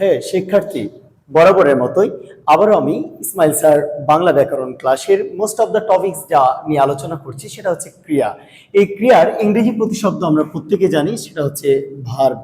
হ্যাঁ শিক্ষার্থী, বরাবরের মতোই আবারও আমি ইসমাইল স্যার বাংলা ব্যাকরণ ক্লাসের মোস্ট অফ দ্য টপিকস যা নিয়ে আলোচনা করছি সেটা হচ্ছে ক্রিয়া। এই ক্রিয়ার ইংরেজি প্রতিশব্দ আমরা প্রত্যেকে জানি, সেটা হচ্ছে ভার্ব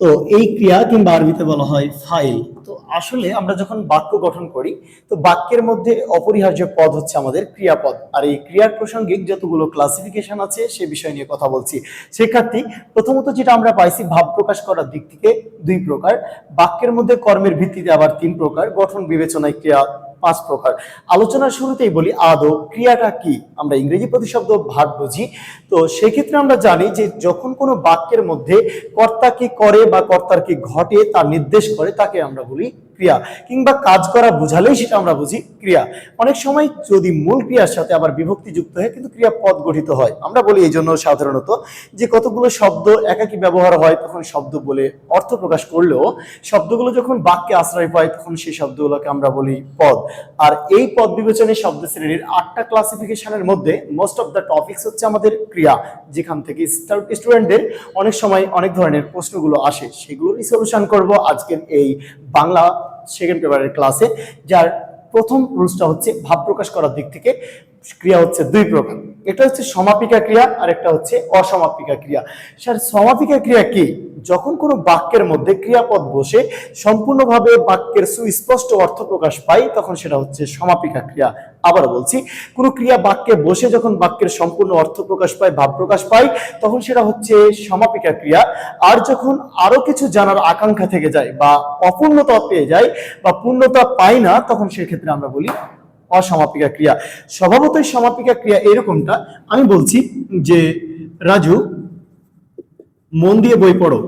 তো এই ক্রিয়া কিংবা আরবিতে বলা হয় ফাইল। তো আসলে আমরা যখন বাক্য গঠন করি, তো বাক্যের মধ্যে অপরিহার্য পদ হচ্ছে আমাদের ক্রিয়াপদ। আর এই ক্রিয়ার প্রসঙ্গিক যতগুলো ক্লাসিফিকেশন আছে, সে বিষয় নিয়ে কথা বলছি। শিক্ষার্থী, প্রথমত যেটা আমরা পাইছি ভাব প্রকাশ করার দিক থেকে দুই প্রকার। বাক্যের মধ্যে কর্মের ভিত্তিতে আবার তিন প্রকার। গঠন, বিবেচনায় ক্রিয়া পাঁচ প্রকার। আলোচনার শুরুতেই বলি, আদৌ ক্রিয়াটা কি? আমরা ইংরেজি প্রতিশব্দ ভাগ বুঝি। তো সেক্ষেত্রে আমরা জানি যে যখন কোনো বাক্যের মধ্যে কর্তা কি করে বা কর্তার কি ঘটে তা নির্দেশ করে, তাকে আমরা বলি ক্রিয়া কিংবা কাজ করা বুঝালেই সেটা আমরা বুঝি ক্রিয়া। অনেক সময় যদি মূল ক্রিয়ার সাথে আবার বিভক্তি যুক্ত হয়, কিন্তু ক্রিয়া পদ গঠিত হয়। আমরা বলি এই জন্য সাধারণত যে কতগুলো শব্দ একাকি ব্যবহার হয়, তখন শব্দ বলে অর্থ প্রকাশ করলেও শব্দগুলো যখন বাক্যে আশ্রয় পায়, তখন সেই শব্দগুলোকে আমরা বলি পদ। আর এই পদ বিবেচনায় শব্দ শ্রেণির আটটা ক্লাসিফিকেশনের মধ্যে মোস্ট অফ দ্য টপিকস হচ্ছে আমাদের ক্রিয়া, যেখান থেকে স্টুডেন্টদের অনেক সময় অনেক ধরনের প্রশ্নগুলো আসে। সেগুলোরই সলিউশন করব আজকের এই বাংলা সেকেন্ড পেপারের ক্লাসে যার প্রথম রুলসটা হচ্ছে ভাব প্রকাশ করার দিক থেকে। ক্রিয়া হচ্ছে দুই প্রকার। এটা হচ্ছে সমাপিকা ক্রিয়া আর একটা হচ্ছে অসমাপিকা ক্রিয়া। স্যার, সমাপিকা ক্রিয়া কি? যখন কোনো বাক্যের মধ্যে ক্রিয়াপদ বসে সম্পূর্ণভাবে বাক্যের সুস্পষ্ট অর্থ প্রকাশ পায়, তখন সেটা হচ্ছে সমাপিকা ক্রিয়া। আবার বলছি, কোনো ক্রিয়া বাক্যে বসে যখন বাক্যের সম্পূর্ণ অর্থ প্রকাশ পায়, ভাব প্রকাশ পায়, তখন সেটা হচ্ছে সমাপিকা ক্রিয়া। আর যখন আরও কিছু জানার আকাঙ্ক্ষা থেকে যায় বা অপূর্ণতা পেয়ে যায় বা পূর্ণতা পায় না, তখন সেক্ষেত্রে আমরা বলি অসমাপিকা ক্রিয়া। স্বভাবতই সমাপিকা ক্রিয়া এরকমটা আমি বলছি যে, রাজু, মন দিয়ে বই পড়ো।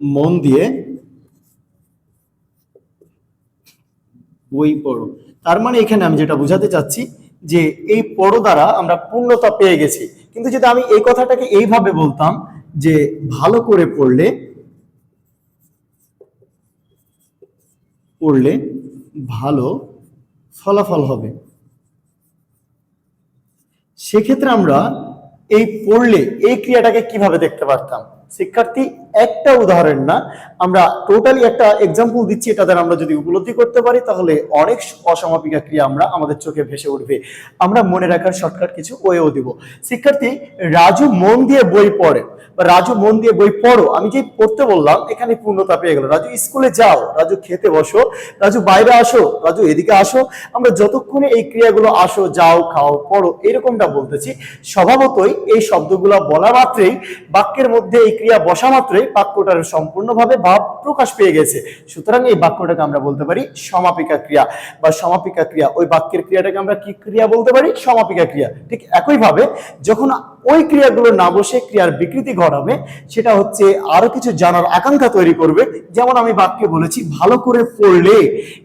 মন দিয়ে বই পড়ো। তার মানে এখানে আমি যেটা বোঝাতে চাচ্ছি যে, এই পড়ো দ্বারা আমরা পূর্ণতা পেয়ে গেছি। কিন্তু যদি আমি এই কথাটাকে এইভাবে বলতাম যে, ভালো করে পড়লে পড়লে ভালো ফলাফল হবে। সেক্ষেত্রে আমরা এই পড়লে এই ক্রিয়াটাকে কীভাবে দেখতে পারতাম? শিক্ষার্থী একটা উদাহরণ না, আমরা টোটালি একটা এক্সাম্পল দিচ্ছি, এটা দ্বারা আমরা যদি উপলব্ধি করতে পারি, তাহলে অনেক অসমাপিকা ক্রিয়া আমরা আমাদের চোখে ভেসে উঠবে। আমরা মনে রাখার শর্টকাট কিছু ওয়েও দিব। শিক্ষার্থী, রাজু মন দিয়ে বই পড়ে। বা রাজু মন দিয়ে বই পড়ো। আমি যে পড়তে বললাম, এখানে পূর্ণতা পেয়ে গেল। রাজু স্কুলে যাও, রাজু খেতে বসো, রাজু বাইরে আসো, রাজু এদিকে আসো। আমরা যতক্ষণে এই ক্রিয়াগুলো আসো, যাও, খাও, পড়ো, এরকমটা বলতেছি। স্বভাবতই এই শব্দগুলো বলা মাত্রেই, বাক্যের মধ্যে এই ক্রিয়া বসা মাত্রই বাক্যটার সম্পূর্ণভাবে ভাব প্রকাশ পেয়ে গেছে। সুতরাং এই বাক্যটাকে আমরা বলতে পারি সমাপিকা ক্রিয়া বা সমাপিকা ক্রিয়া। ওই বাক্যের ক্রিয়াটাকে আমরা কি ক্রিয়া বলতে পারি? সমাপিকা ক্রিয়া। ঠিক একইভাবে যখন ওই ক্রিয়াগুলো না বসে ক্রিয়ার বিকৃতি ঘটাবে, সেটা হচ্ছে আরও কিছু জানার আকাঙ্ক্ষা তৈরি করবে। যেমন আমি বাক্যে বলেছি, ভালো করে পড়লে।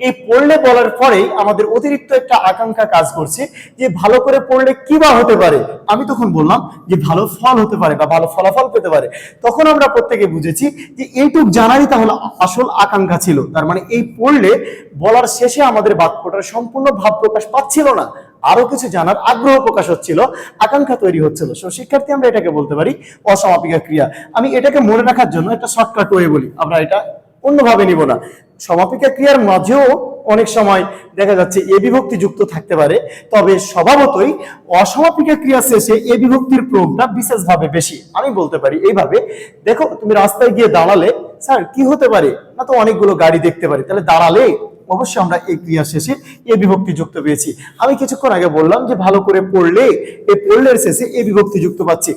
এই পড়লে বলার পরেই আমাদের অতিরিক্ত একটা আকাঙ্ক্ষা কাজ করছে যে, ভালো করে পড়লে কি বা হতে পারে? আমি তখন বললাম যে, ভালো ফল হতে পারে বা ভালো ফলাফল পেতে পারে। তখন আমরা প্রত্যেকে বুঝেছি যে, এইটুক জানারই তাহলে আসল আকাঙ্ক্ষা ছিল। তার মানে এই পড়লে বলার শেষে আমাদের বাক্যটার সম্পূর্ণ ভাব প্রকাশ পাচ্ছিল না। আরও কিছু জানার আগ্রহ প্রকাশ হচ্ছিল, আকাঙ্ক্ষা তৈরি হচ্ছিল। সো, শিক্ষার্থী, আমরা এটাকে বলতে পারি অসমাপিকা ক্রিয়া। আমি এটাকে মনে রাখার জন্য একটা শর্টকাট ওয়ে বলি। আমরা এটা অন্যভাবে নিব না। সমাপিকা ক্রিয়ার মাঝেও অনেক সময় দেখা যাচ্ছে এ বিভক্তি যুক্ত থাকতে পারে, তবে স্বভাবতই অসমাপিকা ক্রিয়া শেষে এ বিভক্তির প্রয়োগটা বিশেষভাবে বেশি। আমি বলতে পারি এইভাবে, দেখো, তুমি রাস্তায় গিয়ে দাঁড়ালে, স্যার, কি হতে পারে? না তো অনেকগুলো গাড়ি দেখতে পারি। তাহলে দাঁড়ালে অবশ্যই আমরা এই ক্রিয়া শেষে এ বিভক্তি যুক্ত পেয়েছি। আমি কিছুক্ষণ আগে বললাম যে ভালো করে পড়লে এ পড়লের শেষে এ বিভক্তি যুক্ত পাচ্ছি।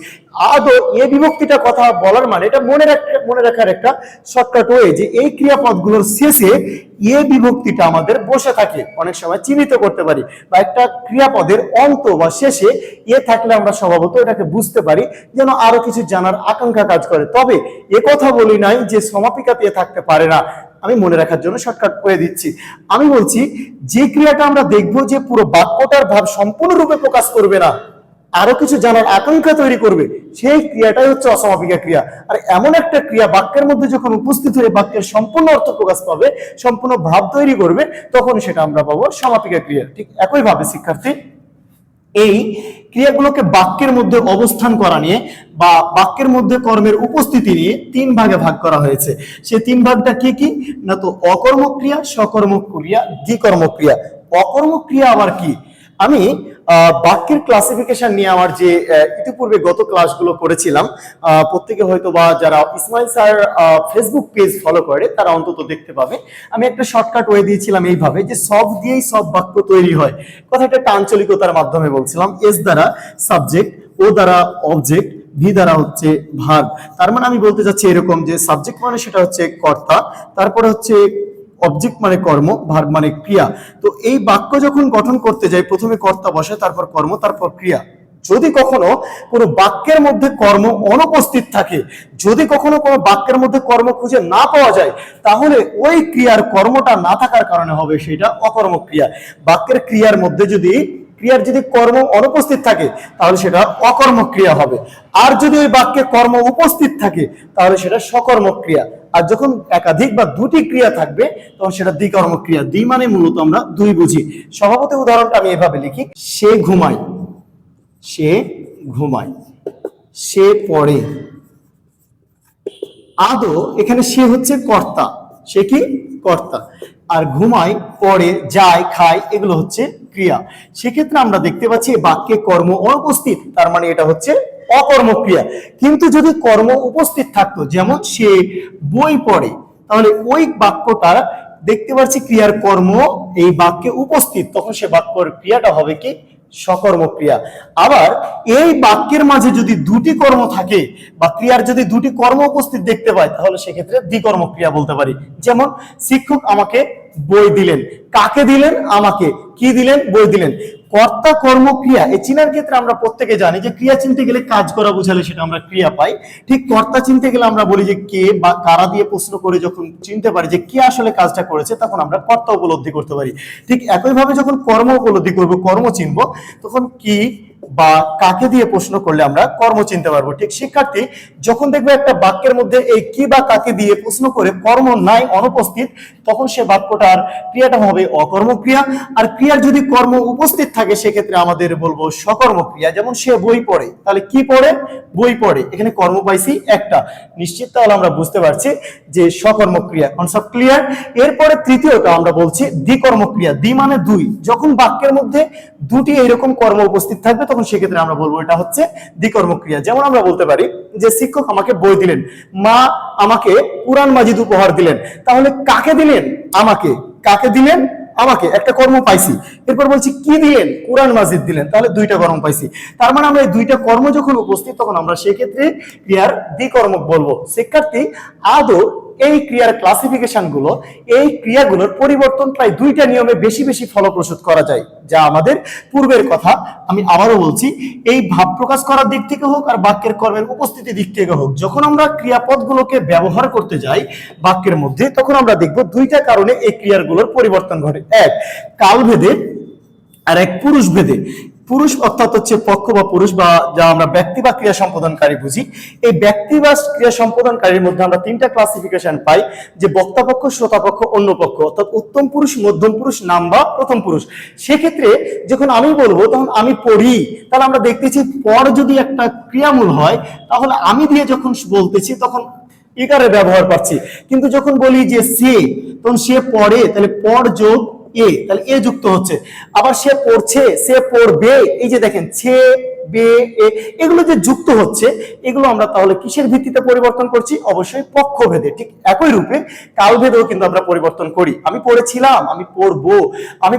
আদৌ এ বিভক্তিটা কথা বলার মানে এটা মনে মনে রাখার একটা শর্টকাট ওয়ে যে এই ক্রিয়াপদগুলোর শেষে এ বিভক্তিটা আমাদের বসে থাকে, অনেক সময় চিহ্নিত করতে পারি বা একটা ক্রিয়াপদের অন্ত বা শেষে এ থাকলে আমরা স্বভাবত এটাকে বুঝতে পারি যেন আরও কিছু জানার আকাঙ্ক্ষা কাজ করে। তবে এ কথা বলি নাই যে সমাপিকাতে এ থাকতে পারে না। আমি মনে রাখার জন্য শর্টকাট করে দিচ্ছি। আমি বলছি, যে ক্রিয়াটা আমরা দেখব যে পুরো বাক্যটার ভাব সম্পূর্ণরূপে প্রকাশ করবে না আরও কিছু জানার আকাঙ্ক্ষা তৈরি করবে, সেই ক্রিয়াটাই হচ্ছে অসমাপিকা ক্রিয়া। আর এমন একটা ক্রিয়া বাক্যের মধ্যে যখন উপস্থিত হয়ে বাক্যের সম্পূর্ণ অর্থ প্রকাশ পাবে, সম্পূর্ণ ভাব তৈরি করবে, তখন সেটা আমরা পাবো সমাপিকা ক্রিয়া। ঠিক একইভাবে, শিক্ষার্থী, এই ক্রিয়াগুলোকে বাক্যের মধ্যে অবস্থান করা নিয়ে বা বাক্যের মধ্যে কর্মের উপস্থিতি নিয়ে তিন ভাগে ভাগ করা হয়েছে। সে তিন ভাগটা কি কি? না তো অকর্মক ক্রিয়া সকর্মক ক্রিয়া দ্বিকর্মক ক্রিয়া অকর্মক আবার কি? আমি বাক্যের ক্লাসিফিকেশন নিয়ে আমার যে ইতিপূর্বে গত ক্লাসগুলো করেছিলাম প্রত্যেকে হয়তো বা যারা Ismail sir Facebook page follow করে, তারা অন্তত দেখতে পাবে। আমি একটা শর্টকাট ওয়ে দিয়েছিলাম এইভাবে, যে সব দিয়েই সব বাক্য তৈরি হয়। কথাটা একটা আঞ্চলিকতার মাধ্যমে বলছিলাম এস দ্বারা সাবজেক্ট ও দ্বারা অবজেক্ট ভি দ্বারা হচ্ছে ভাগ। তার মানে আমি বলতে চাচ্ছি এরকম যে সাবজেক্ট মানে সেটা হচ্ছে কর্তা, তারপরে হচ্ছে অবজেক্ট মানে কর্ম ভার্ব মানে ক্রিয়া। তো এই বাক্য যখন গঠন করতে যাই, প্রথমে কর্তা বসে তারপর কর্ম, তারপর ক্রিয়া। যদি কখনো কোনো বাক্যের মধ্যে কর্ম অনুপস্থিত থাকে, যদি কখনো কোনো বাক্যের মধ্যে কর্ম খুঁজে না পাওয়া যায়, তাহলে ওই ক্রিয়ার কর্মটা না থাকার কারণে হবে সেটা অকর্ম ক্রিয়া বাক্যের ক্রিয়ার মধ্যে যদি, ক্রিয়ার যদি কর্ম অনুপস্থিত থাকে, তাহলে সেটা অকর্মক্রিয়া হবে। আর যদি ওই বাক্যে কর্ম উপস্থিত থাকে, তাহলে সেটা সকর্মক ক্রিয়া আর যখন একাধিক বা দুটি ক্রিয়া থাকবে, তখন সেটা দ্বিকর্মক ক্রিয়া দ্বি মানে মূলত আমরা দুই বুঝি। স্বভাবত উদাহরণটা আমি এভাবে লিখি। সে ঘুমায়। সে ঘুমায়। সে পড়ে। আদৌ এখানে সে হচ্ছে কর্তা। সে কি? কর্তা। আর ঘুমায়, পড়ে, যায়, খায়, এগুলো হচ্ছে ক্রিয়া। সেক্ষেত্রে আমরা দেখতে পাচ্ছি বাক্যে কর্ম অনুপস্থিত। তার মানে এটা হচ্ছে অকর্ম ক্রিয়া কিন্তু যদি কর্ম উপস্থিত থাকতো, যেমন সে বই পড়ে, তাহলে ওই বাক্যটা দেখতে পাচ্ছি ক্রিয়ার কর্ম, এই বাক্যে উপস্থিত, তখন সে বাক্যর ক্রিয়াটা হবে কি? সকর্ম ক্রিয়া আবার এই বাক্যের মাঝে যদি দুটি কর্ম থাকে, বা ক্রিয়ার যদি দুটি কর্ম উপস্থিত দেখতে পাই তাহলে সেক্ষেত্রে দ্বিকর্ম ক্রিয়া বলতে পারি। যেমন, শিক্ষক আমাকে বই দিলেন। কাকে দিলেন? আমাকে। কি দিলেন? বই দিলেন। কর্তা কর্ম ক্রিয়া এই চিনার ক্ষেত্রে আমরা প্রত্যেকে জানি যে ক্রিয়া চিনতে গেলে কাজ করা বোঝালে সেটা আমরা ক্রিয়া পাই। ঠিক কর্তা চিনতে গেলে আমরা বলি যে কে বা কারা দিয়ে প্রশ্ন করে যখন চিনতে পারি যে কে আসলে কাজটা করেছে, তখন আমরা কর্তা উপলব্ধি করতে পারি। ঠিক একইভাবে যখন কর্ম উপলব্ধি করব, কর্ম চিনব, তখন কি বা কাকে দিয়ে প্রশ্ন করলে আমরা কর্ম চিনতে পারব? ঠিক, শিক্ষার্থী, যখন দেখবে একটা বাক্যের মধ্যে এই কি বা কাকে দিয়ে প্রশ্ন করে কর্ম নাই, অনুপস্থিত, তখন সে বাক্যটার ক্রিয়াটা হবে অকর্ম ক্রিয়া আর ক্রিয়ার যদি কর্ম উপস্থিত থাকে, সেক্ষেত্রে আমাদের বলব সকর্ম ক্রিয়া যেমন সে বই পড়ে, তাহলে কি পড়ে? বই পড়ে। এখানে কর্ম পাইছি একটা। নিশ্চিত তাহলে আমরা বুঝতে পারছি যে সকর্ম ক্রিয়া কনসেপ্ট ক্লিয়ার এরপরে তৃতীয়টা আমরা বলছি দ্বিকর্ম ক্রিয়া দ্বি মানে দুই। যখন বাক্যের মধ্যে দুটি এইরকম কর্ম উপস্থিত থাকবে, তখন সেক্ষেত্রে আমরা বলব এটা হচ্ছে দ্বিকর্ম ক্রিয়া যেমন আমরা বলতে পারি যে শিক্ষক আমাকে বই দিলেন, মা আমাকে কোরআন মাজিদ উপহার দিলেন, তাহলে কাকে দিলেন? আমাকে। কাকে দিলেন? আমাকে। একটা কর্ম পাইছি। এরপর বলছি, কি দিলেন? কোরআন মাজিদ দিলেন, তাহলে দুইটা কর্ম পাইছি। তার মানে আমরা এই দুইটা কর্ম যখন উপস্থিত, তখন আমরা সেক্ষেত্রে ক্রিয়ার দ্বিকর্মক বলব। শিক্ষার্থী আদৌ এই ক্রিয়ার ক্লাসিফিকেশনগুলো, এই ক্রিয়াগুলোর পরিবর্তন প্রায় দুইটা নিয়মে বেশি বেশি ফলপ্রসূত করা যায়, যা আমাদের পূর্বের কথা। আমি আবারও বলছি, এই ভাব প্রকাশ করার দিক থেকে হোক আর বাক্যের কর্মের উপস্থিতি দিক থেকে হোক, যখন আমরা ক্রিয়াপদগুলোকে ব্যবহার করতে যাই বাক্যের মধ্যে, তখন আমরা দেখব দুইটা কারণে এই ক্রিয়াগুলোর পরিবর্তন ঘটে। এক, কালভেদে, আর এক পুরুষ ভেদে পুরুষ অর্থাৎ হচ্ছে পক্ষ বা পুরুষ বা যা আমরা ব্যক্তি বা ক্রিয়া সম্পাদনকারী বুঝি, এই ব্যক্তি বা ক্রিয়া সম্পাদনকারীর মধ্যে আমরা তিনটা ক্লাসিফিকেশন পাই, যে বক্তা বক্তাপক্ষ শ্রোতাপক্ষ অন্য পক্ষ। অর্থাৎ উত্তম পুরুষ, মধ্যম পুরুষ, নাম বা প্রথম পুরুষ। সেক্ষেত্রে যখন আমি বলব, তখন আমি পড়ি, তাহলে আমরা দেখতেছি পর যদি একটা ক্রিয়ামূল হয়, তাহলে আমি দিয়ে যখন বলতেছি, তখন ইকারে ব্যবহার পাচ্ছি। কিন্তু যখন বলি যে সে, তখন সে পড়ে, তাহলে পর যোগ এ তাহলে এ যুক্ত হচ্ছে। আবার সে পড়ছে, সে পড়বে, এই যে দেখেন ছে বে, এ, এগুলো যে যুক্ত হচ্ছে, এগুলো আমরা তাহলে কিসের ভিত্তিতে পরিবর্তন করছি? অবশ্যই পক্ষভেদে, ঠিক একই রূপে কালভেদেও কিন্তু আমরা পরিবর্তন করি। আমি পড়েছিলাম, আমি পড়ব, আমি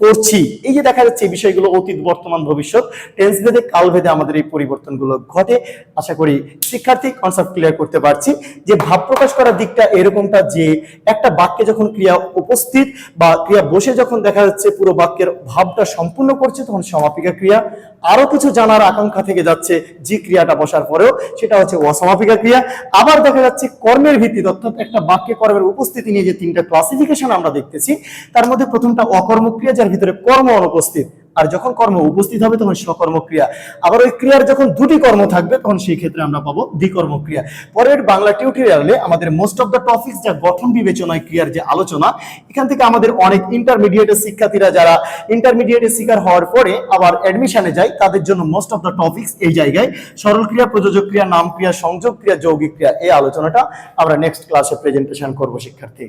পড়ছি এই যে দেখা যাচ্ছে এই বিষয়গুলো অতীত, বর্তমান, ভবিষ্যৎ টেন্স ভেদে, কাল ভেদে আমাদের এই পরিবর্তনগুলো ঘটে। আশা করি শিক্ষার্থী কনসেপ্ট ক্লিয়ার করতে পারছি যে ভাব প্রকাশ করার দিকটা এরকমটা যে একটা বাক্যে যখন ক্রিয়া উপস্থিত বা ক্রিয়া বসে যখন দেখা যাচ্ছে পুরো বাক্যের ভাবটা সম্পূর্ণ করছে, তখন সমাপিকা ক্রিয়া। আরও কিছু জানার আকাঙ্ক্ষা থেকে যাচ্ছে যে ক্রিয়াটা বসার পরেও, সেটা হচ্ছে অসমাপিকা ক্রিয়া। আবার দেখা যাচ্ছে কর্মের ভিত্তিতে, অর্থাৎ একটা বাক্যে কর্মের উপস্থিতি নিয়ে যে তিনটা ক্লাসিফিকেশন আমরা দেখতেছি, তার মধ্যে প্রথমটা অকর্মক্রিয়া, যার ভিতরে কর্ম অনুপস্থিত। আর যখন কর্ম উপস্থিত হবে, তখন সকর্ম ক্রিয়া আবার ওই ক্রিয়ার যখন দুটি কর্ম থাকবে, তখন সেই ক্ষেত্রে আমরা পাবো দ্বিকর্ম ক্রিয়া পরের বাংলা টিউটোরিয়ালে আমাদের মোস্ট অফ দ্য টপিকস যা গঠন বিবেচনায় ক্রিয়ার যে আলোচনা, এখান থেকে আমাদের অনেক ইন্টারমিডিয়েটের শিক্ষার্থীরা যারা ইন্টারমিডিয়েটের শিকার হওয়ার পরে আবার অ্যাডমিশনে যায়, তাদের জন্য মোস্ট অফ দ্য টপিকস এই জায়গায়। সরল ক্রিয়া, প্রযোজক ক্রিয়া, নাম ক্রিয়া, সংযোগ ক্রিয়া, যৌগিক ক্রিয়া, এই আলোচনাটা আমরা নেক্সট ক্লাসে প্রেজেন্টেশন করব শিক্ষার্থী।